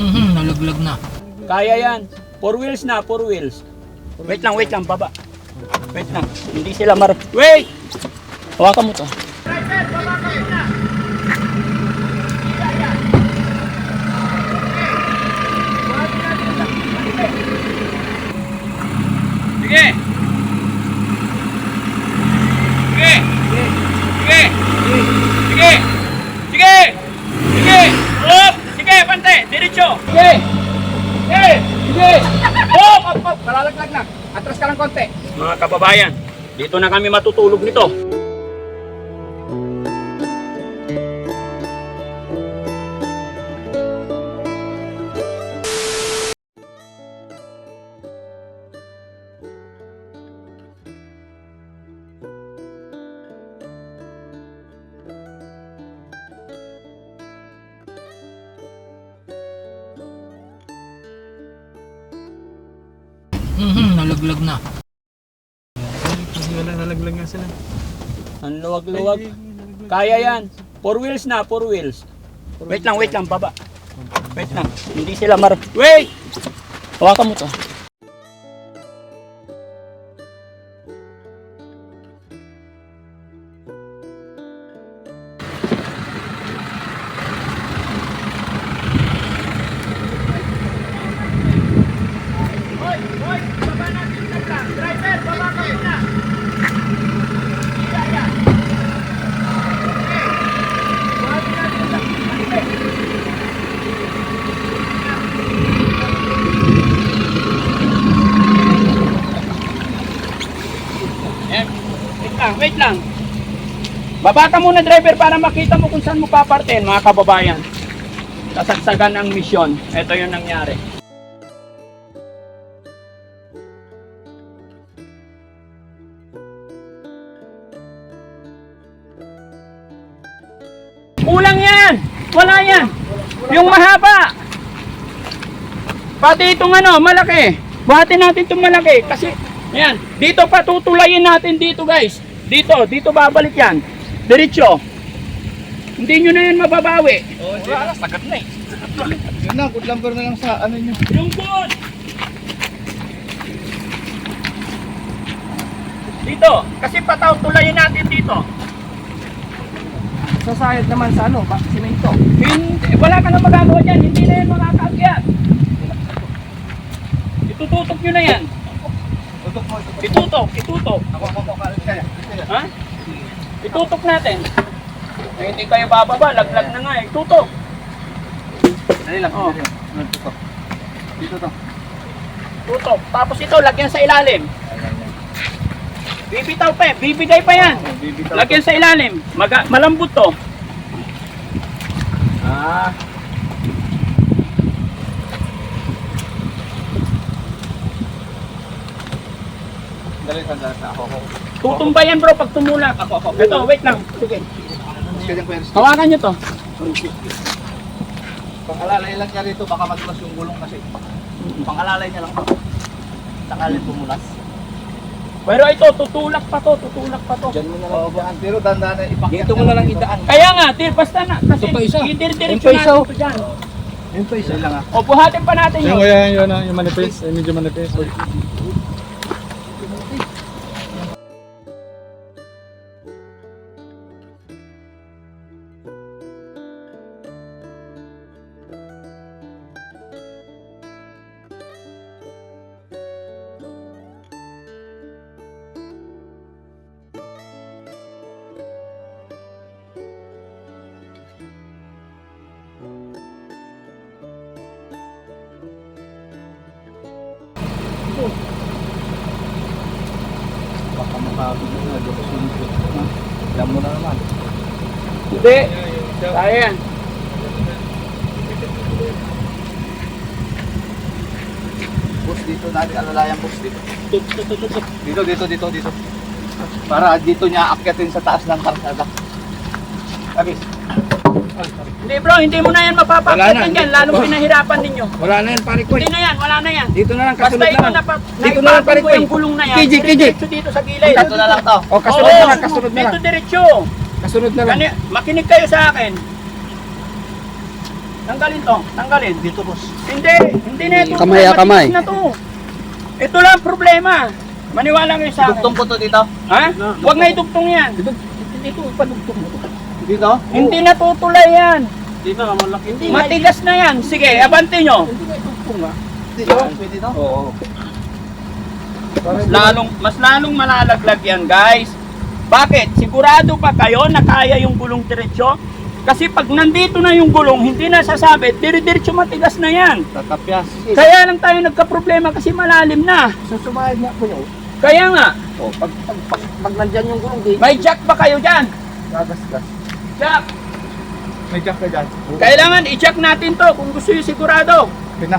Mhm, nalaglag na. Kaya yan. Four wheels na, four wheels. Wait lang, wait lang, baba. Wait lang. Hindi sila mar... Wait! Hawakan mo to. Sige! Sige! Sige! Sige! Sige! Sige! Up! Pante! Diretso! Sige! Sige! Sige! Up! Up! Up! Malalaglag na. Atras ka lang konti. Mga kababayan, dito na kami matutulog nito. Nalaglag na. Wala, nalaglag nga sila. Ang luwag-luwag. Kaya yan. Four wheels na, four wheels. Wait lang, wait lang, baba. Wait lang. Hindi sila mar... Wait! Hawakan mo to. Baba ka muna driver para makita mo kung saan mo papartin mga kababayan. Kasagsagan ang misyon. Ito yung nangyari. Kulang yan! Wala yan! Yung mahaba! Pati itong ano, malaki. Buhatin natin itong malaki. Kasi, yan. Dito pa tutulayin natin dito guys. Dito, dito babalik yan. Diretso. Hindi nyo na yan mababawi. Oo, oh, wala, sagat na eh. Yun na, good lumber na lang sa ano nyo. Yung good. Dito. Kasi pataw tulayin natin dito. Sasayad naman sa ano, ba, simento. Hindi, wala ka na magagawa dyan. Hindi na yan makakaakyat. Itututok nyo na yan. Tutok mo, tutok. Itutok, itutok. Ako, ako, ako. Ha? Itutok natin. Eh, hindi kayo bababa, laglag na nga eh. Tutok. Dali lang, Oh. tutok. Dito to. Tutok. Tapos ito, lagyan sa ilalim. Bibitaw pa eh. Bibigay pa yan. Bibitaw Lagyan sa ilalim. Maga malambot to. Ah. Dali, sandali sa ako. Tutumba yan bro pag tumulak. Ako, ako. Ito, wait lang. Sige. Hawakan nyo to. Pangalalay lang niya rito, baka madulas yung gulong kasi. Pangalalay niya lang. Sakalin pumulas. Pero ito, tutulak pa to. Tutulak pa to. Diyan mo na lang idaan. Pero dandan na ipakyat. Dito mo na lang idaan. Kaya nga, tir, basta na. Kasi Ito pa isa. Ito pa isa, natin oh. to dyan. Pa isa lang ah. O, buhatin pa natin Yung yun. kaya yun, ano, yung manifest, ay medyo manifest. Hindi. Kaya yan. Boss dito natin alalayan boss dito. Dito, dito, dito, dito. Para dito niya akyatin sa taas ng kalsada. Sabi, Hindi bro, hindi mo na yan Wala mapapakita na, dyan. Lalong pinahirapan ninyo. wala na yan pare ko. Hindi na yan, wala na yan. Dito na lang, Basta kasunod ito na lang. pa, Dito na lang, pare ko. yung gulong na yan. Kiji, kiji. Diretso dito sa gilid. Dito na lang to. O, kasunod Oo, na lang, kasunod na lang. Dito diretso. Kasunod na lang. Gani, makinig kayo sa akin. Tanggalin to. Tanggalin. Dito, boss. Hindi. Hindi na ito. Kamay, ah, kamay. Matigas na to. Ito lang ang problema. Maniwala kayo sa akin. Dugtong ko to dito. Ha? Huwag na idugtong yan. Dito, ipadugtong mo. Dito? Hindi natutulay yan. Dito, malaki. Hindi. Matigas na yan. Sige, abante nyo. Dito? Pwede to? Oo. Mas lalong, mas lalong malalaglag yan, guys. Bakit? Sigurado pa kayo na kaya yung gulong diretsyo? Kasi pag nandito na yung gulong, hindi na sasabit, dire-diretso matigas na yan. Tatapyas. Kaya lang tayo nagka-problema kasi malalim na. Susumayad niya po yun. Kaya nga, Oh, pag, pag, pag, pag nandyan yung gulong dito, may jack pa kayo dyan. gagasgas. Jack, May jack ka dyan. kailangan i-jack natin to kung gusto nyo sigurado. Pina.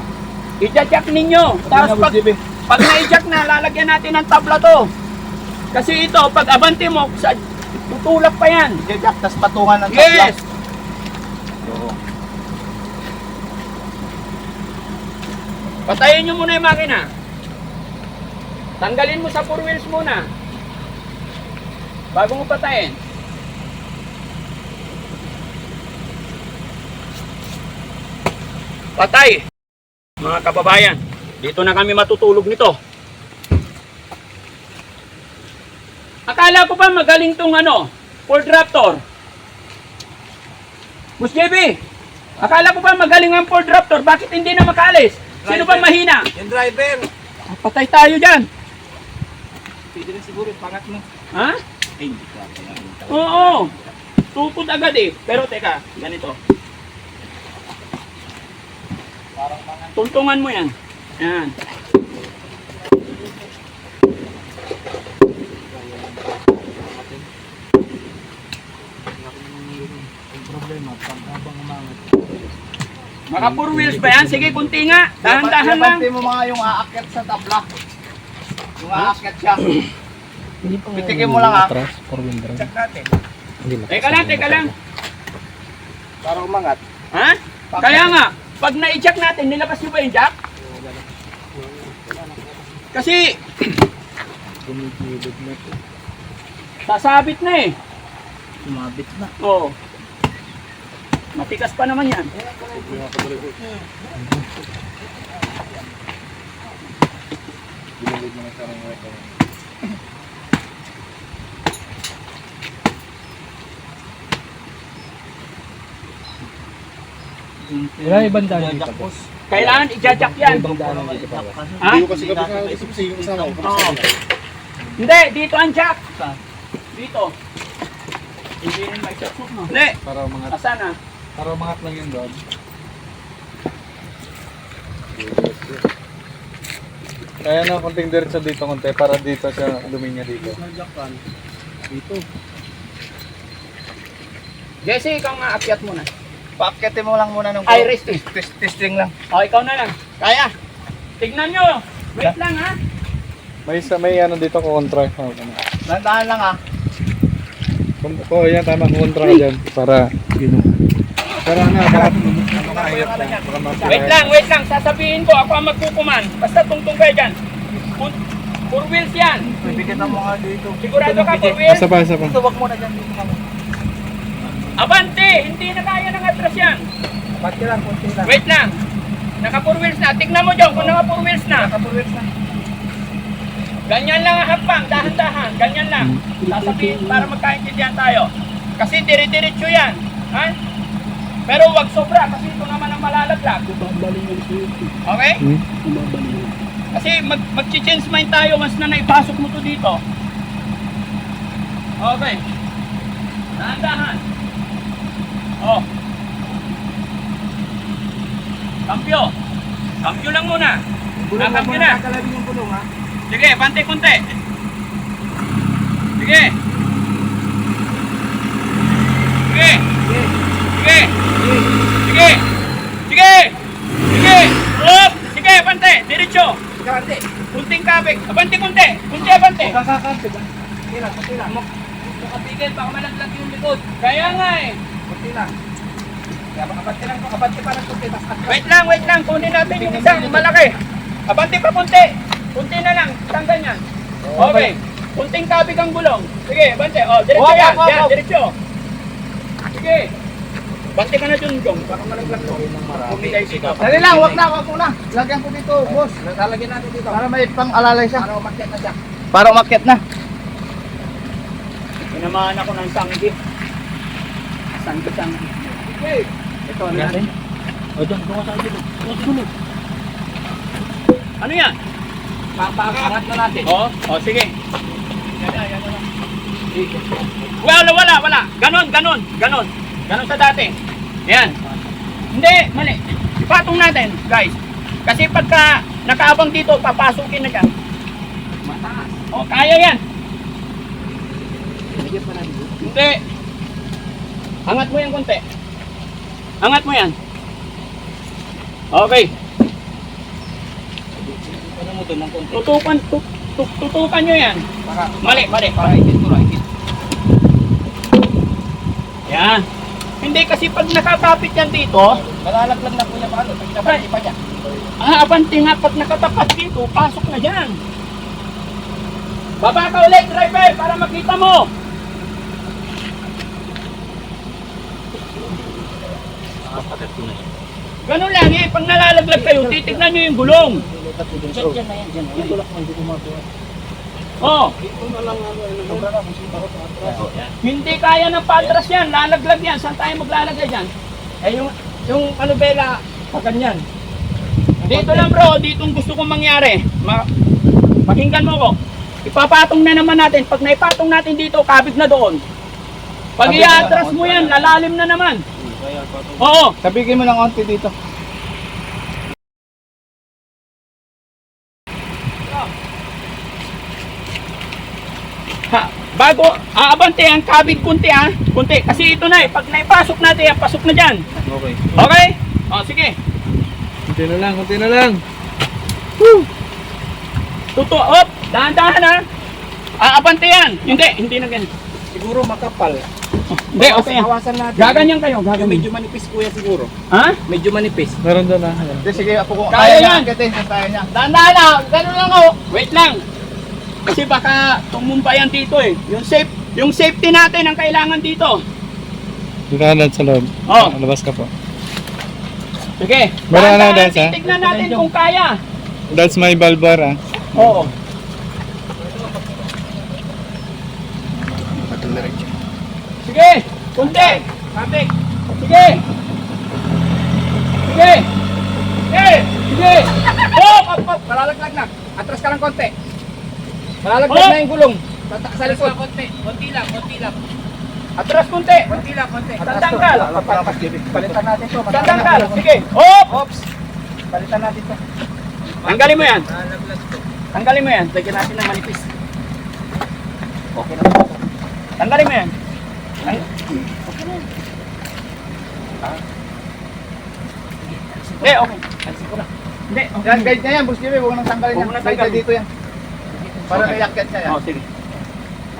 I-jack ninyo. Tapos pag, pag na-jack na, lalagyan natin ng tabla to. Kasi ito, pag abante mo, sa, tutulak pa yan. Jack, tas patungan ng. Yes! Oo. Patayin nyo muna yung makina. Tanggalin mo sa four wheels muna. Bago mo patayin. Patay! Mga kababayan, dito na kami matutulog nito. Akala ko pa magaling tong ano, Ford Raptor. Boss JB, akala ko pa magaling ang Ford Raptor, bakit hindi na makalis? Sino ba mahina? Yung driver. Ah, Patay tayo dyan. Pwede rin siguro yung pangat mo. Ha? Ay, hindi ka. Oo. Tukod agad eh. Pero teka, ganito. Tuntungan mo yan. Yan. Maka four wheels ba yan? Sige, kunti nga. Dahan-dahan lang. Yapante mo mga yung aakyat sa tabla. Yung aakyat siya. Pitikin mo lang ha. Atras, four wheel drive. Check natin. Teka lang, teka lang. Para umangat. Ha? Kaya nga, pag na-jack natin, nilabas nyo ba yung jack? Kasi, sasabit na eh. Sumabit na. Oo. Matikas pa naman yan. Wala ibang daan dito. boss. Kailangan i-jack yan. Ibang daan dito pa. Ha? kasi kasi yung kasama ko. Oo. Hindi, dito ang jack. Dito. Hindi rin may jack. Hindi. Para umangat, Asan na? Para umangat lang yun doon. Kaya na konting diretso dito konti para dito siya luminya dito. Dito. Jesse, ikaw nga akyat muna. Paakyatin mo lang muna ng Ay, rest eh. Test, testing lang. O, ikaw na lang. Kaya. Tignan nyo. Wait lang ha. May isa may ano dito ko kontra. Oh, ano. Lang ha. Kung ko yan tama kontra ka dyan para yun. Para na bakit ano na. Mapira- Wait lang, wait lang. Sasabihin ko, ako ang magkukuman. Basta tungtong kayo dyan. Four, four wheels yan. Bibigyan mo nga dito. Sigurado ka, four wheels? Isa pa, isa pa. Mo na dyan. Dito ka. Abante! Hindi na kaya ng atras yan. Pati lang, konti lang. Wait lang. Naka four wheels na. Tignan mo dyan kung naka four wheels na. Nakapulwit na. Ganyan lang ang hakbang. Dahan-dahan. Ganyan lang. Sasabihin para magkaintindihan tayo. Kasi dire-diretso yan. Ha? Pero wag sobra kasi ito naman ang malalaglag. Okay? Hmm? Kasi mag mag-change mind tayo mas na naipasok mo to dito. Okay. Dahan-dahan. Oh. Kampyo. Kampyo lang muna. Ah, kampyo na. Sige, pante konti. Sige. Sige. Sige. Sige. Sige. Sige. Up. Sige, pante. Diretso. Kante. Kunting kabig. Abante kunti. Kunti abante. Kakakante ba? Lang, kunti lang. Mukapigil, baka malaglag yung likod. Kaya nga eh. Kunti lang. Kaya makabante lang, makabante pa ng kunti. Wait lang, wait lang. Kunin natin yung isang malaki. Abante pa kunti. Kunti na lang. Tanggal yan. Okay. Kunting kabig ang gulong. Sige, abante. Oh, diretso yan. Yan, diretso. Sige. Bante ka na dun, Jong. Baka malaglag mo. Pumigay sigaw. Dali lang, wag na, wag muna. Lagyan ko dito, boss. Lalagyan natin dito. Para may pang-alalay siya. Para umakyat na siya. Para umakyat na. Tinamaan ako ng sanggi. Sanggi, sanggi. Okay. Ito, ano natin? O, Jong, tungo sa dito. Tungo sa dulo. Ano yan? Papaangat na natin. Oo, oh, sige. Wala, wala, wala. Ganon, ganon, ganon. Ganon sa dati. Yan. Hindi, mali. Ipatong natin, guys. Kasi pagka nakaabang dito, papasukin na dyan. Mataas. O, kaya yan. Hindi. Angat mo yan konti. Angat mo yan. Okay. Ano mo doon ng konti? Tutukan, tu- tu- tutukan nyo yan. Para, Mali, mali. para ikit ko ikit. Yan. Hindi kasi pag nakakapit yan dito, Malalaglag na po niya paano. Pag nabati pa niya. ah, abante nga pag nakatapat dito, pasok na dyan. Baba ka ulit, driver, para makita mo. Ganun lang eh, pag nalalaglag kayo, titignan nyo yung gulong. Oh, hindi kaya ng patras yan, lalaglag yan. Saan tayo maglalagay dyan? Eh yung, yung ano bela, ganyan. Dito lang bro, dito ang gusto kong mangyari. Ma pakinggan mo ko. Ipapatong na naman natin. Pag naipatong natin dito, kabig na doon. Pag lang. mo yan, lalalim na naman. Oo. Sabigin mo ng konti dito. Ha, bago, aabante ang kabig kunti ha. Kunti. Kasi ito na eh. Pag naipasok natin yan, pasok na dyan. Okay. Okay? O, sige. Kunti na lang, kunti na lang. Tuto, op, dahan-dahan ha. Aabante yan. Hindi, hindi na ganyan. Siguro makapal. Hindi, okay yan. Hawasan natin. Gaganyan kayo, gaganyan. Medyo manipis kuya siguro. Ha? Medyo manipis. Meron doon ah. Hindi, sige, ako kung Kaya kaya, yan. kaya niya. Dahan-dahan na, ganun lang oh. Wait lang. Kasi baka tumumpa yan dito eh. Yung safe, yung safety natin ang kailangan dito. Dito sa loob. Oh. Labas ka po. Sige. Meron na, Dance, ha? Titignan natin kung kaya. That's my balbar ah. Oo. Sige, kunti. Kapik. Sige. Sige. Sige. Sige. Oh, Op, op, malalaglag na. Atras ka lang konti. Malalaglag Oh! na yung gulong. Sa, sa likod. Konti, konti lang, konti lang. atras kunti. Konti lang, konti. Tandanggal. Palitan natin to. Tandanggal. Sige. Hop. Ops. Palitan natin to. Tanggalin mo yan. Malalaglag to. Tanggalin mo yan. Lagyan natin ng manipis. Okay na po. Tanggalin mo yan. Tang- Hindi, okay. Alisin ko na. Hindi, okay. Yan, guide niya yan, Boss Jimmy. Huwag nang tanggalin Huwag yan. mo nang Guide tanggalin. niya dito yan. Para Okay. may yakit niya yan. Oh, sige.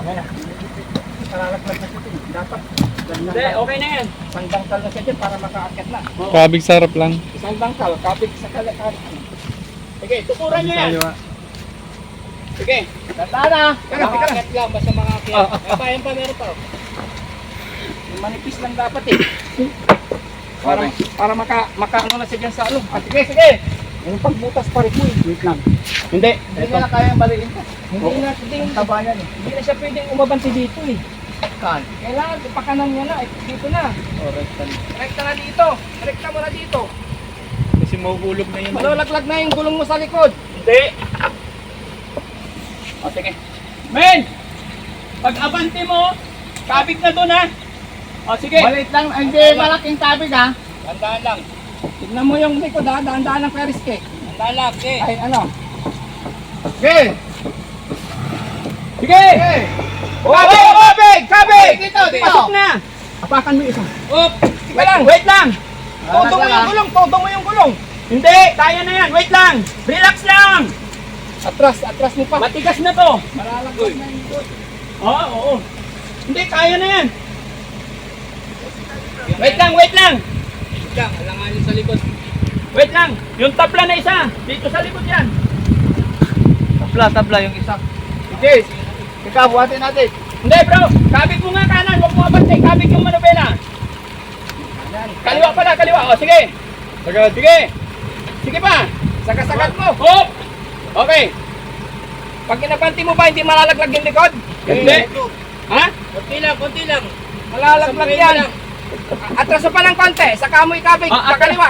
Okay na. Malalaglag na. Dapat. Hindi, okay na yan. Isang dangkal na siya para makaakit na. Oo. Kabig sarap lang. Isang dangkal, kapit sa kalakal. Sige, tukuran nyo yan. Ah. Sige. Tanda na! Teka, teka lang. lang, basta makakit. Ah, ah, Ah, Bayan pa meron pa. Manipis lang dapat eh. Para, para maka, maka ano na siya dyan sa along. Ah, sige, sige! Yung pagbutas pa rin mo eh. Wait lang. Hindi. Hindi niya na kayang baliin ka. Hindi Oh. na, hindi yung tabayan eh. Hindi na siya pwedeng umabanti dito eh. Kan? Kailangan, ipakanan niya na. eh, Dito na. Correct. Rekta na dito. Rekta mo na dito. Kasi mahuhulog na yun. Malalaglag na yung gulong mo sa likod. Hindi. O, sige. Men! Pag abante mo, kabig na doon ha. O, sige. Malit lang, hindi malaking tabig ha. Tandaan lang. Tignan mo yung likod ha, daan-daan ng Ferris cake. Lang. Sige. Ay, ano? Okay! Sige! Okay! Kabig! Kabig! Kabig! Dito, dito! Pasok na! Apakan mo isa. Up! Wait lang! Wait lang! Todo mo yung gulong! Todo mo yung gulong! Hindi! Kaya na yan! Wait lang! Relax lang! Atras, atras mo pa. Matigas na to! Malalaglag na yung. Oo, oo. Hindi, kaya na yan! Wait lang, wait lang! Diyan, alanganin sa likod. Wait lang! Yung tabla na isa! Dito sa likod yan! Tabla, tabla yung isa. Sige, ikaw, buhatin natin. Hindi bro! Kabig mo nga kanan! Huwag mo abante! Kabig yung manubela! Kaliwa pala, kaliwa. O, sige. Agad. Sige. Sige pa. Sagasagad mo. Hop. Okay. Pag kinabanti mo ba, hindi malalaglag yung likod? Hindi. Ha? Kunti lang, kunti lang. Malalaglag yan. Atras pa ng konti. Saka mo ikabig. Ah, sa kaliwa.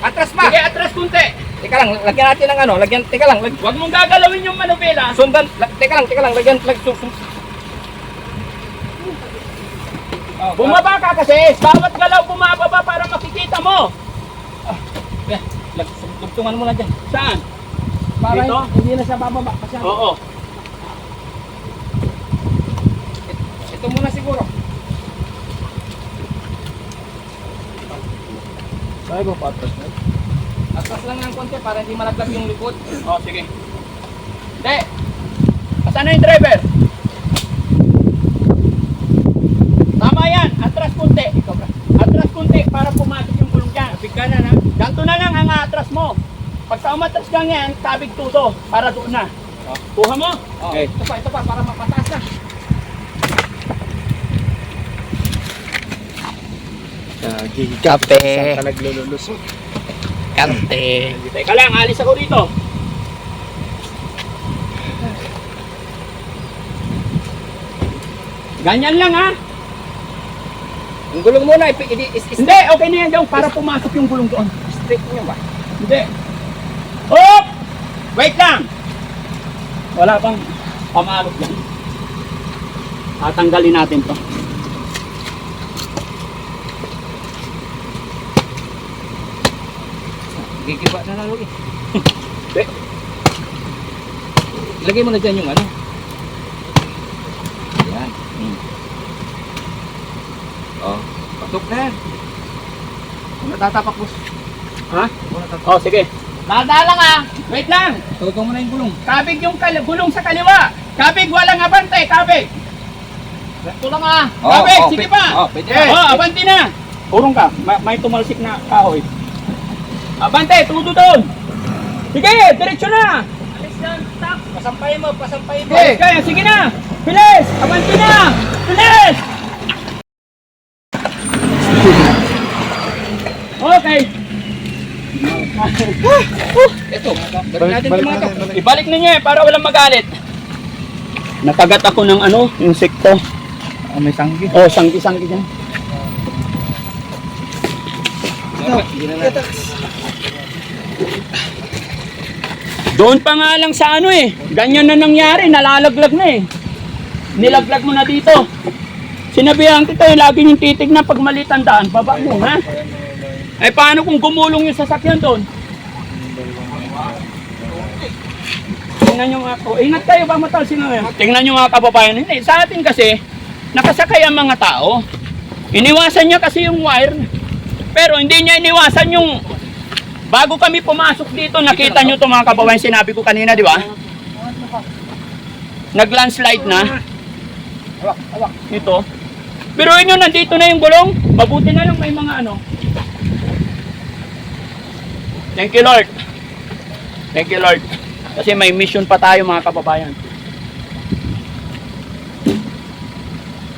Atras pa. Sige, atras kunti. Teka lang, lagyan natin ng ano. Lagyan, teka lang. Lag, Huwag mong gagalawin yung manubela. sundan. Lag, teka lang, teka lang. Lagyan, lag, su, su, Oh, Bumaba ka kasi. Bawat galaw bumababa para makikita mo. lag, lag, tugtungan mo na dyan. Saan? Para Dito? hindi na siya bababa. Kasi Oo. ito muna siguro. Tayo ba patras na? Atras lang ng konti para hindi malaglag yung likod. Oh, sige. Hindi. Asan na yung driver? Tama yan. Atras kunti. Ikaw ba? Atras kunti para pumasok yung gulong dyan. Bigka na na. Ganto na lang ang atras mo. Pag sa umatras kang yan, tabig tuto para doon na. Kuha mo. Oh, Okay. Ito pa, ito pa, para mapataas na. Kape. Saan ka naglululusot? Kante. Teka lang, alis ako dito. Ganyan lang ha. Yung gulong muna, Hindi, okay na yan daw para pumasok yung gulong doon. straight nyo ba? Hindi. Hop! Wait lang! Wala pang pamalok yan. Tatanggalin natin to. Gigiba na lalo eh. Hindi. Lagay mo na dyan yung ano. Yan. Hmm. Oh, pasok na yan. Ano tatapak boss? Ha? Ano tatapak? Oh, sige. Dada lang ah. Wait lang. Tugtong mo na yung gulong. Kabig yung kal- gulong sa kaliwa. Kabig, walang abante. Kabig. Ito lang ah. Kabig, sige pwede- pa. Oh, pwede Eh, na. oh, abante na. Urong ka. Ma- may tumalsik na kahoy. Abante, tudo doon. Sige, diretso na. Pasampayin mo, pasampayin mo. Bilis kaya, sige na! Bilis! Abante na! Bilis! Okay. Ito, balik natin Balik yung mga to. natin, balik. Ibalik ninyo eh, para walang magalit. Nakagat ako ng ano, insekto. Oh, may sanggi. Oh, sangki-sangki dyan. Doon pa nga lang sa ano eh. Ganyan na nangyari, nalalaglag na eh. Nilaglag mo na dito. Sinabihan kita eh, lagi yung titignan pag maliit ang daan, baba mo ha. Eh paano kung gumulong yung sasakyan doon? Tingnan nyo nga po. Ingat kayo ba matalsin na yan? Tingnan nyo mga kababayan. Hindi, sa atin kasi, nakasakay ang mga tao. Iniwasan niya kasi yung wire. Pero hindi niya iniwasan yung bago kami pumasok dito, nakita nyo ito mga kababayan, sinabi ko kanina, di ba? Nag-landslide na. Ito. Pero yun yun, nandito na yung gulong. Mabuti na lang may mga ano. Thank you Lord. Thank you Lord. Kasi may mission pa tayo mga kababayan.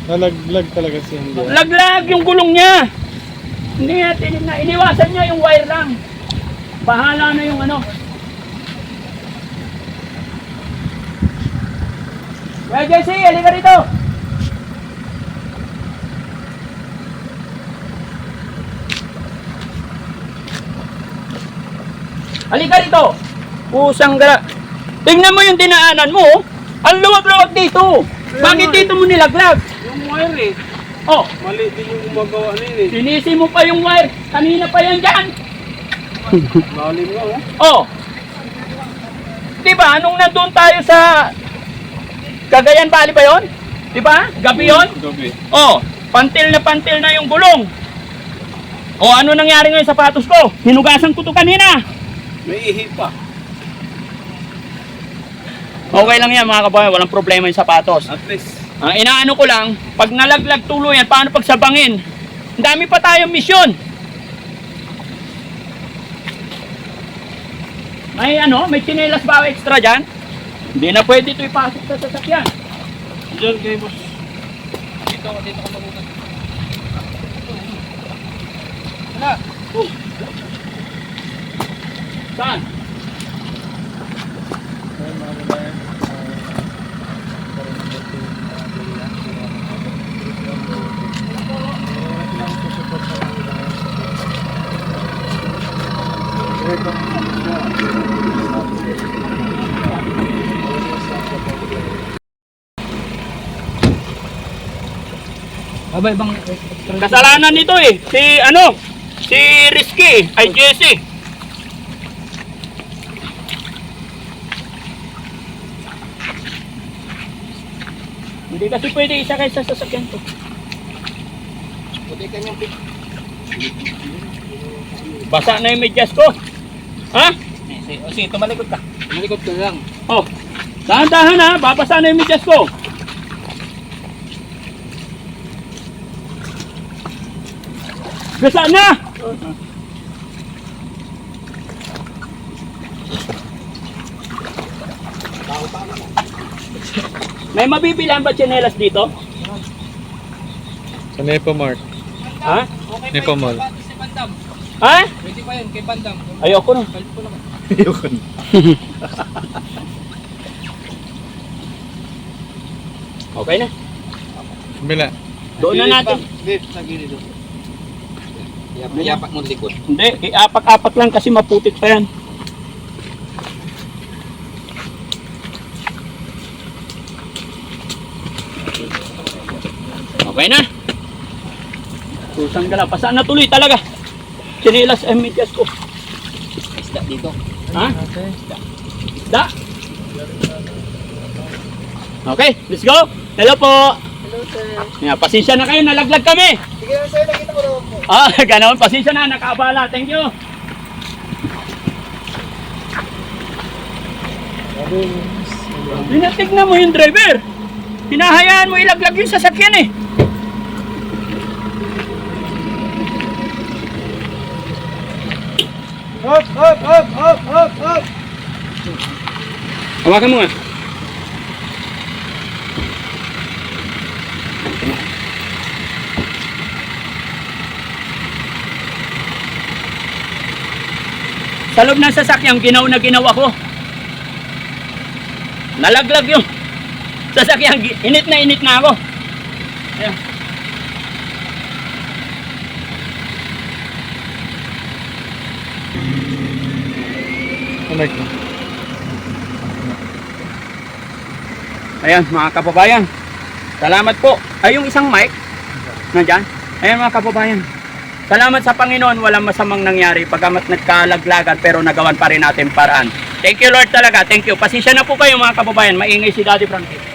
Nalaglag talaga si Hindi. Laglag yung gulong niya. Hindi natin na iniwasan niya yung wire lang. Bahala na yung ano. Well, Jesse, halika rito. Halika rito. Pusang gara. Tingnan mo yung dinaanan mo. oh. Ang luwag-luwag dito. Bakit dito mo nilaglag? Yung wire eh. Oh, Mali din yung gumagawa na yun eh. Sinisi mo pa yung wire. Kanina pa yan dyan. Lalim nga oh. Oh. Di ba? Nung nandun tayo sa Cagayan Valley ba yon? Di ba? Gabi yon? Gabi. Oh. Pantil na pantil na yung gulong. O ano nangyari ngayon sa sapatos ko? Hinugasan ko to kanina. May ihi pa. Okay lang yan mga kabayan. Walang problema yung sapatos. At least. Ang inaano ko lang, pag nalaglag tulo yan, paano pag sabangin? Ang dami pa tayong misyon. May ano, may chinelas ba extra dyan? Hindi na pwede ito ipasok sa sasakyan. Diyan kay boss. Dito, dito ka mabukas. na. Saan? Ayun, mga kababayan. Abay, bang... Kasalanan nito eh. Si ano? Si Rizky ay Jesse. Hindi kasi pwede isakay sa sasakyan to. Puti ka niyang pit. Basa na yung medyas ko. Ha? Si, o si, tumalikod ka. Tumalikod ka lang. Oh. Dahan-dahan ha. Babasa na yung medyas ko. Basa na! May mabibilan ba tsinelas dito? Sa Nepo Mart. Ha? Okay Nepo Mall. Ha? Pwede pa yun, kay Bandam. Ayoko na. Balik ko naman. Ayun. Okay na. Bila. Doon na natin. Dave, sa gilid Yapak mo likod. Hindi, iapak-apak lang kasi maputik pa yan. Okay na. Kusang gala. Pasaan na tuloy talaga. Sinilas ang medyas ko. Isda dito. Ha? Da? Okay, let's go. Hello po. Hello, sir. Yeah, pasensya na kayo, nalaglag kami. Sige lang, sir. Nakita ko naman po. Ah, ganoon. Pasensya na, nakaabala. Thank you. Tinatignan mo yung driver. Hinahayaan mo ilaglag yung sasakyan eh. Hop, hop, hop, hop, hop, hop. Hawakan mo nga. Sa loob ng sasakyan, ginaw na ginaw ako. Nalaglag yung sasakyan. Init na init na ako. Ayan. Ayan, mga kababayan. Salamat po. Ay, yung isang mic. Nandyan. Ayan, mga kababayan. Salamat sa Panginoon, walang masamang nangyari. Pagamat nagkalaglagan, pero nagawan pa rin natin paraan. Thank you, Lord talaga. Thank you. Pasensya na po kayo, mga kababayan. Maingay si Daddy Frankie.